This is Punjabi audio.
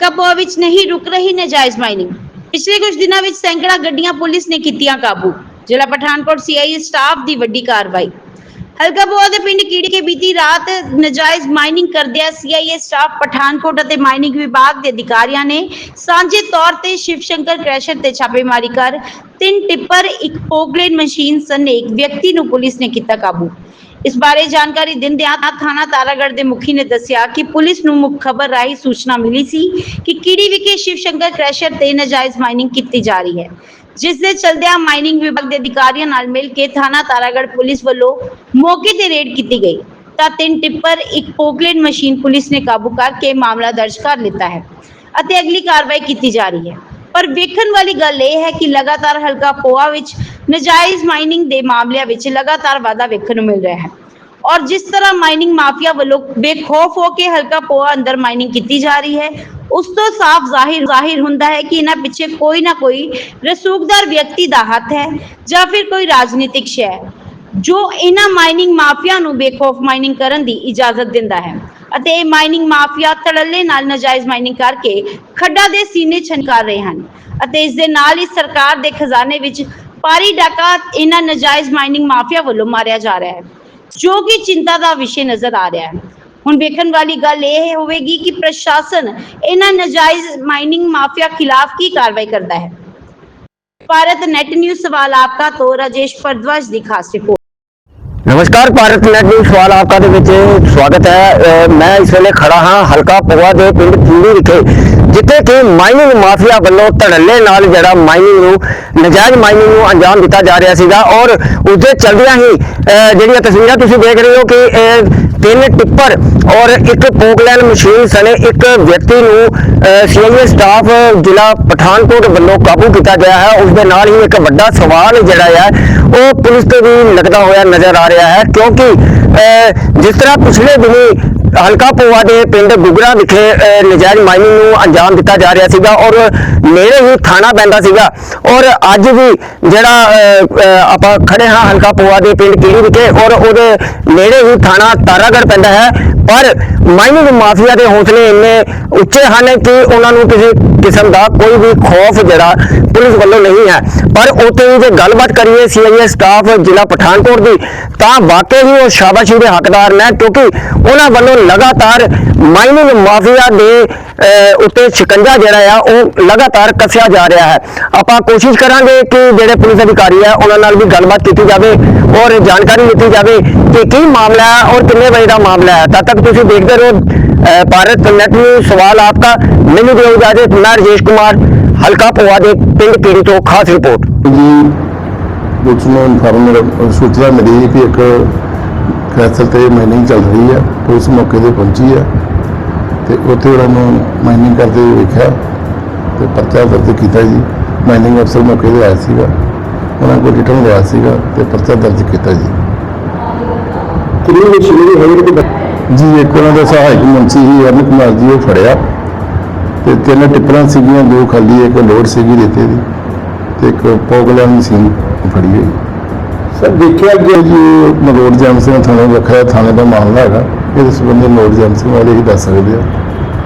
ਹਲਕਾ ਵਿੱਚ ਨਹੀਂ ਰੁਕ ਰਹੀ ਨਜਾਇਜ਼ ਮਾਈਨਿੰਗ। ਪਿਛਲੇ ਕੁਝ ਦਿਨਾਂ ਵਿੱਚ ਸੈਂਕੜਾ ਗੱਡੀਆਂ ਪੁਲਿਸ ਨੇ ਕੀਤੀਆਂ ਕਾਬੂ। ਜ਼ਿਲ੍ਹਾ ਪਠਾਨਕੋਟ ਸੀਆਈਏ ਸਟਾਫ ਦੀ ਵੱਡੀ ਕਾਰਵਾਈ। ਹਲਕਾ ਦੇ ਪਿੰਡ ਕੀੜੀ ਕੇ ਬੀਤੀ ਰਾਤ ਨਜਾਇਜ਼ ਮਾਈਨਿੰਗ ਕਰਦਿਆਂ ਸੀਆਈਏ ਸਟਾਫ ਪਠਾਨਕੋਟ ਅਤੇ ਮਾਈਨਿੰਗ ਵਿਭਾਗ ਦੇ ਅਧਿਕਾਰੀਆਂ ਨੇ ਸਾਂਝੇ ਤੌਰ ਤੇ ਸ਼ਿਵ ਸ਼ੰਕਰ ਕ੍ਰੈਸ਼ਰ ਤੇ ਛਾਪੇਮਾਰੀ ਕਰ ਤਿੰਨ ਟਿੱਪਰ, ਇੱਕ ਪੋਗਲੇਨ ਮਸ਼ੀਨ ਸਣੇ ਇੱਕ ਵਿਅਕਤੀ ਨੂੰ ਪੁਲਿਸ ਨੇ ਕੀਤਾ ਕਾਬੂ। ਇਸ ਬਾਰੇ ਜਾਣਕਾਰੀ ਦਿੰਦਿਆਂ ਥਾਣਾ ਤਾਰਾਗੜ੍ਹ ਦੇ ਮੁਖੀ ਨੇ ਦੱਸਿਆ ਕਿ ਪੁਲਿਸ ਨੂੰ ਮੁੱਖ ਖਬਰ ਰਾਹੀਂ ਸੂਚਨਾ ਮਿਲੀ ਸੀ ਕਿ ਕੀੜੀ ਵਿਖੇ ਸ਼ਿਵ ਸ਼ੰਕਰ ਕ੍ਰੈਸ਼ਰ ਤੇ ਨਜਾਇਜ਼ ਮਾਈਨਿੰਗ ਕੀਤੀ ਜਾ ਰਹੀ ਹੈ, ਜਿਸ ਦੇ ਚਲਦਿਆਂ ਮਾਈਨਿੰਗ ਵਿਭਾਗ ਦੇ ਅਧਿਕਾਰੀਆਂ ਨਾਲ ਮਿਲ ਕੇ ਥਾਣਾ ਤਾਰਾਗੜ ਪੁਲਿਸ ਵੱਲੋਂ ਮੌਕੇ ਤੇ ਰੇਡ ਕੀਤੀ ਗਈ, ਤਾਂ ਤਿੰਨ ਟਿੱਪਰ, ਇੱਕ ਪੋਕਲੇਨ ਮਸ਼ੀਨ ਪੁਲਿਸ ਨੇ ਕਾਬੂ ਕਰਕੇ ਮਾਮਲਾ ਦਰਜ ਕਰ ਲਿੱਤਾ ਹੈ ਅਤੇ ਅਗਲੀ ਕਾਰਵਾਈ ਕੀਤੀ ਜਾ ਰਹੀ ਹੈ। ਪਰ ਵੇਖਣ ਵਾਲੀ ਗੱਲ ਇਹ ਹੈ ਕਿ ਲਗਾਤਾਰ ਹਲਕਾ ਪੋਆ ਵਿੱਚ ਨਜਾਇਜ਼ ਮਾਈਨਿੰਗ ਦੇ ਮਾਮਲਿਆਂ ਵਿੱਚ ਲਗਾਤਾਰ ਵਾਧਾ ਵੇਖਣ ਨੂੰ ਮਿਲ ਰਿਹਾ ਹੈ। ਔਰ ਜਿਸ ਤਰ੍ਹਾਂ ਮਾਈਨਿੰਗ ਮਾਫੀਆ ਵੱਲੋਂ ਬੇਖੌਫ ਹੋ ਕੇ ਹਲਕਾ ਪੋਆ ਅੰਦਰ ਮਾਈਨਿੰਗ ਕੀਤੀ ਜਾ ਰਹੀ ਹੈ, ਉਸ ਤੋਂ ਸਾਫ਼ ਜ਼ਾਹਿਰ ਜ਼ਾਹਿਰ ਹੁੰਦਾ ਹੈ ਕਿ ਇਹਨਾਂ ਪਿੱਛੇ ਕੋਈ ਨਾ ਕੋਈ ਰਸੂਖਦਾਰ ਵਿਅਕਤੀ ਦਾ ਹੱਥ ਹੈ ਜਾਂ ਫਿਰ ਕੋਈ ਰਾਜਨੀਤਿਕ ਸ਼ੈ, ਜੋ ਇਹਨਾਂ ਮਾਈਨਿੰਗ ਮਾਫੀਆ ਨੂੰ ਬੇਖੌਫ ਮਾਈਨਿੰਗ ਕਰਨ ਦੀ ਇਜਾਜ਼ਤ ਦਿੰਦਾ ਹੈ। ਅਤੇ ਮਾਈਨਿੰਗ ਮਾਫੀਆ ਤੜੱਲੇ ਨਾਲ ਨਜਾਇਜ਼ ਮਾਈਨਿੰਗ ਕਰਕੇ ਖੱਡਾਂ ਦੇ ਸੀਨੇ ਛਨਕਾਰ ਰਹੇ ਹਨ ਅਤੇ ਇਸ ਦੇ ਨਾਲ ਹੀ ਸਰਕਾਰ ਦੇ ਖਜ਼ਾਨੇ ਵਿੱਚ ਭਾਰੀ ਡਾਕਾ ਇਹਨਾਂ ਨਜਾਇਜ਼ ਮਾਈਨਿੰਗ ਮਾਫੀਆ ਵੱਲੋਂ ਮਾਰਿਆ ਜਾ ਰਿਹਾ ਹੈ, ਜੋ ਕਿ ਚਿੰਤਾ ਦਾ ਵਿਸ਼ੇ ਨਜ਼ਰ ਆ ਰਿਹਾ ਹੈ। ਹੁਣ ਵੇਖਣ ਵਾਲੀ ਗੱਲ ਇਹ ਹੋਵੇਗੀ ਕਿ ਪ੍ਰਸ਼ਾਸਨ ਇਹਨਾਂ ਨਜਾਇਜ਼ ਮਾਈਨਿੰਗ ਮਾਫੀਆ ਖਿਲਾਫ ਕੀ ਕਾਰਵਾਈ ਕਰਦਾ ਹੈ। ਭਾਰਤ ਨੈਟ ਨਿਊਜ਼ ਸਵਾਲ ਆਪਕਾ ਤੋਂ ਰਾਜੇਸ਼ ਭਰਦਵਾਜ ਦੀ ਖਾਸ ਰਿਪੋਰਟ। ਨਮਸਕਾਰ, ਭਾਰਤ ਨੈਟ ਨਿਊਜ਼ ਸਵਾਲ ਆਪਕਾ ਦੇ ਵਿੱਚ ਸਵਾਗਤ ਹੈ। ਮੈਂ ਇਸ ਵੇਲੇ ਖੜਾ ਹਾਂ ਹਲਕਾ ਪੋਆ ਦੇ ਪਿੰਡ ਚੂੜੀ ਵਿਖੇ, ਜਿੱਥੇ ਕਿ ਮਾਈਨਿੰਗ ਮਾਫੀਆ ਵੱਲੋਂ ਧੜੱਲੇ ਨਾਲ ਜਿਹੜਾ ਮਾਈਨਿੰਗ ਨੂੰ, ਨਜਾਇਜ਼ ਮਾਈਨਿੰਗ ਨੂੰ ਅੰਜਾਮ ਦਿੱਤਾ ਜਾ ਰਿਹਾ ਸੀਗਾ ਔਰ ਉਸਦੇ ਚਲਦਿਆਂ ਹੀ ਜਿਹੜੀਆਂ ਤਸਵੀਰਾਂ ਤੁਸੀਂ ਦੇਖ ਰਹੇ ਹੋ ਕਿ ਤਿੰਨ ਟਿੱਪਰ ਔਰ ਇੱਕ ਪੋਕਲੈਨ ਮਸ਼ੀਨ ਸਣੇ ਇੱਕ ਵਿਅਕਤੀ ਨੂੰ ਸੀਆਈਏ ਸਟਾਫ ਜ਼ਿਲ੍ਹਾ ਪਠਾਨਕੋਟ ਵੱਲੋਂ ਕਾਬੂ ਕੀਤਾ ਗਿਆ ਹੈ। ਉਸ ਦੇ ਨਾਲ ਹੀ ਇੱਕ ਵੱਡਾ ਸਵਾਲ ਜਿਹੜਾ ਹੈ ਉਹ ਪੁਲਿਸ ਤੇ ਵੀ ਲੱਗਦਾ ਹੋਇਆ ਨਜ਼ਰ ਆ ਰਿਹਾ ਹੈ ਕਿਉਂਕਿ ਜਿਸ ਤਰ੍ਹਾਂ ਪਿਛਲੇ ਦਿਨੀ ਹਲਕਾ ਪੋਆ ਦੇ ਪਿੰਡ ਗੁਗਰਾ ਵਿਖੇ ਨਜਾਇਜ਼ ਮਾਈਨਿੰਗ ਨੂੰ ਅੰਜਾਮ ਦਿੱਤਾ ਜਾ ਰਿਹਾ ਸੀਗਾ ਔਰ ਨੇੜੇ ਹੀ ਥਾਣਾ ਪੈਂਦਾ ਸੀਗਾ ਔਰ ਅੱਜ ਵੀ ਜਿਹੜਾ ਆਪਾਂ ਖੜੇ ਹਾਂ ਹਲਕਾ ਪੋਆ ਦੇ ਪਿੰਡ ਕੀੜੀ ਵਿਖੇ ਔਰ ਉਹਦੇ ਨੇੜੇ ਹੀ ਥਾਣਾ ਤਾਰਾਗੜ੍ਹ ਪੈਂਦਾ ਹੈ, ਪਰ ਮਾਈਨਿੰਗ ਮਾਫੀਆ ਦੇ ਹੌਸਲੇ ਇੰਨੇ ਉੱਚੇ ਹਨ ਕਿ ਉਹਨਾਂ ਨੂੰ ਕਿਸੇ ਕਿਸਮ ਦਾ ਕੋਈ ਵੀ ਖੌਫ ਜਿਹੜਾ ਪੁਲਿਸ ਵੱਲੋਂ ਨਹੀਂ ਹੈ। ਪਰ ਉੱਥੇ ਹੀ ਜੇ ਗੱਲਬਾਤ ਕਰੀਏ ਸੀਆਈਏ ਸਟਾਫ ਜ਼ਿਲ੍ਹਾ ਪਠਾਨਕੋਟ ਦੀ ਤਾਂ ਵਾਕਈ ਹੀ ਉਹ ਸ਼ਾਬਾਸ਼ੀ ਦੇ ਹੱਕਦਾਰ ਨੇ ਕਿਉਂਕਿ ਉਹਨਾਂ ਵੱਲੋਂ ਲਗਾਤਾਰ ਮਾਈਨਿੰਗ ਮਾਫੀਆ ਦੇ ਉੱਤੇ ਸ਼ਿਕੰਜਾ ਜਿਹੜਾ ਆ, ਉਹ ਲਗਾਤਾਰ ਕੱਸਿਆ ਜਾ ਰਿਹਾ ਹੈ। ਆਪਾਂ ਕੋਸ਼ਿਸ਼ ਕਰਾਂਗੇ ਕਿ ਜਿਹੜੇ ਪੁਲਿਸ ਅਧਿਕਾਰੀ ਆ, ਉਹਨਾਂ ਨਾਲ ਵੀ ਗੱਲਬਾਤ ਕੀਤੀ ਜਾਵੇ ਔਰ ਜਾਣਕਾਰੀ ਦਿੱਤੀ ਜਾਵੇ ਕਿ ਕੀ ਮਾਮਲਾ ਹੈ ਔਰ ਕਿੰਨੇ ਵਜੇ ਦਾ ਮਾਮਲਾ ਹੈ। ਤਦ ਤੱਕ ਤੁਸੀਂ ਦੇਖਦੇ ਰਹੋ ਭਾਰਤ ਨੈਟ ਨੂੰ ਸਵਾਲ ਆਪਕਾ। ਮੈਨੂੰ ਦਿਓ ਇਜਾਜ਼ਤ ਮੈਂ ਰਜੇਸ਼ ਕੁਮਾਰ, ਹਲਕਾ ਪੋਆ ਦੇ ਪਿੰਡ ਕੀੜੀ ਤੋਂ ਖਾਸ ਰਿਪੋਰਟ। ਪੁਲਿਸ ਨੂੰ ਇਨਫਾਰਮ ਸੂਚਨਾ ਮਿਲੀ ਕਿ ਇੱਕ ਕੈਸਲ ਤੇ ਮਾਈਨਿੰਗ ਚੱਲ ਰਹੀ ਹੈ ਪੁਲਿਸ ਮੌਕੇ ਤੇ ਪਹੁੰਚੀ ਹੈ ਤੇ ਉੱਥੇ ਉਹਨਾਂ ਨੂੰ ਮਾਈਨਿੰਗ ਕਰਦੇ ਵੇਖਿਆ ਤੇ ਪਰਚਾ ਦਰਜ ਕੀਤਾ ਜੀ। ਮਾਈਨਿੰਗ ਅਫਸਰ ਮੌਕੇ ਤੇ ਆਇਆ ਸੀਗਾ ਉਹਨਾਂ ਕੋਲ ਰਿਟਰਨ ਲਿਆ ਸੀਗਾ ਤੇ ਪਰਚਾ ਦਰਜ ਕੀਤਾ ਜੀ। ਕਿੰਨੀ ਮਸ਼ੀਨਰੀ ਜੀ ਇੱਕ ਉਹਨਾਂ ਦਾ ਸਹਾਇਕ ਮੁੰਸ਼ੀ ਸੀ ਅਰਨ ਕੁਮਾਰ ਜੀ ਉਹ ਫੜਿਆ ਤੇ ਤਿੰਨ ਟਿੱਪਰਾਂ ਸੀਗੀਆਂ ਦੋ ਖਾਲੀ ਇੱਕ ਲੋਡ ਸੀਗੀ ਰੇਤੇ ਦੀ ਤੇ ਇੱਕ ਪੋਗਲਾ ਮਸ਼ੀਨ ਫੜੀ ਹੋਈ ਸਰ, ਦੇਖਿਆ ਕਿ ਜੀ ਮਲੋੜ ਜੈਮ ਸਿੰਘ ਥਾਣੇ ਵੱਖਰਾ ਥਾਣੇ ਦਾ ਮਾਮਲਾ ਹੈਗਾ। ਇਹਦੇ ਸੰਬੰਧੀ ਮਲੋੜ ਜੈਮ ਸਿੰਘ ਵਾਲੇ ਹੀ ਦੱਸ ਸਕਦੇ ਆ